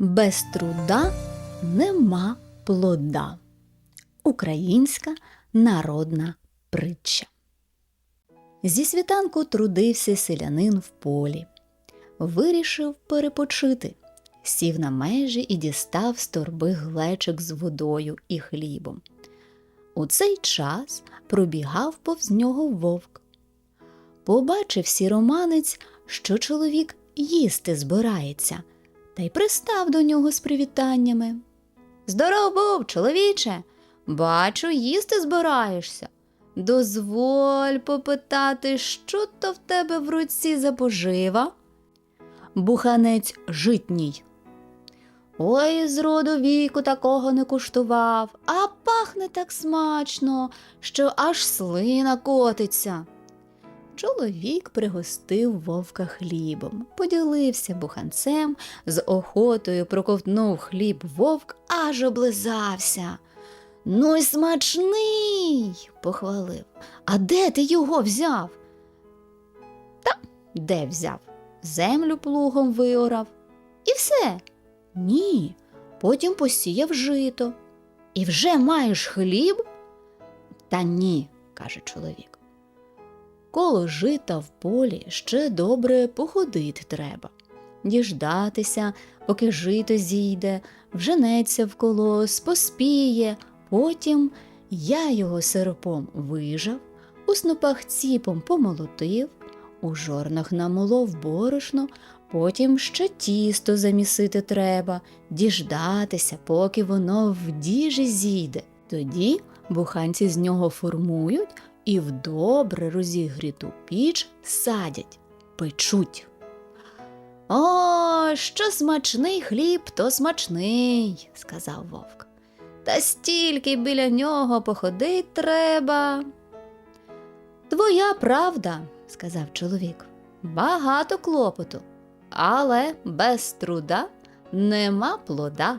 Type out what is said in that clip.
Без труда нема плода. Українська народна притча. Зі світанку трудився селянин в полі. Вирішив перепочити. Сів на межі і дістав з торби глечик з водою і хлібом. У цей час пробігав повз нього вовк. Побачив сіроманець, що чоловік їсти збирається, та й пристав до нього з привітаннями. Здоров був, чоловіче, бачу, їсти збираєшся. Дозволь попитати, що то в тебе в руці за пожива? Буханець житній. Ой, з роду віку такого не куштував, а пахне так смачно, що аж слина котиться. Чоловік пригостив вовка хлібом, поділився буханцем, з охотою проковтнув хліб вовк, аж облизався. Ну й смачний, похвалив. А де ти його взяв? Та де взяв? Землю плугом виорав. І все. Ні. Потім посіяв жито. І вже маєш хліб? Та ні, каже чоловік. Коло жита в полі ще добре походити треба. Діждатися, поки жито зійде, вженеться в колос, поспіє, потім я його сиропом вижав, у снопах ціпом помолотив, у жорнах намолов борошно, потім ще тісто замісити треба, діждатися, поки воно в діжі зійде. Тоді буханці з нього формують і в добре розігріту піч садять, печуть. О, що смачний хліб, то смачний, сказав вовк. Та стільки біля нього походить треба. Твоя правда, сказав чоловік. Багато клопоту, але без труда нема плода.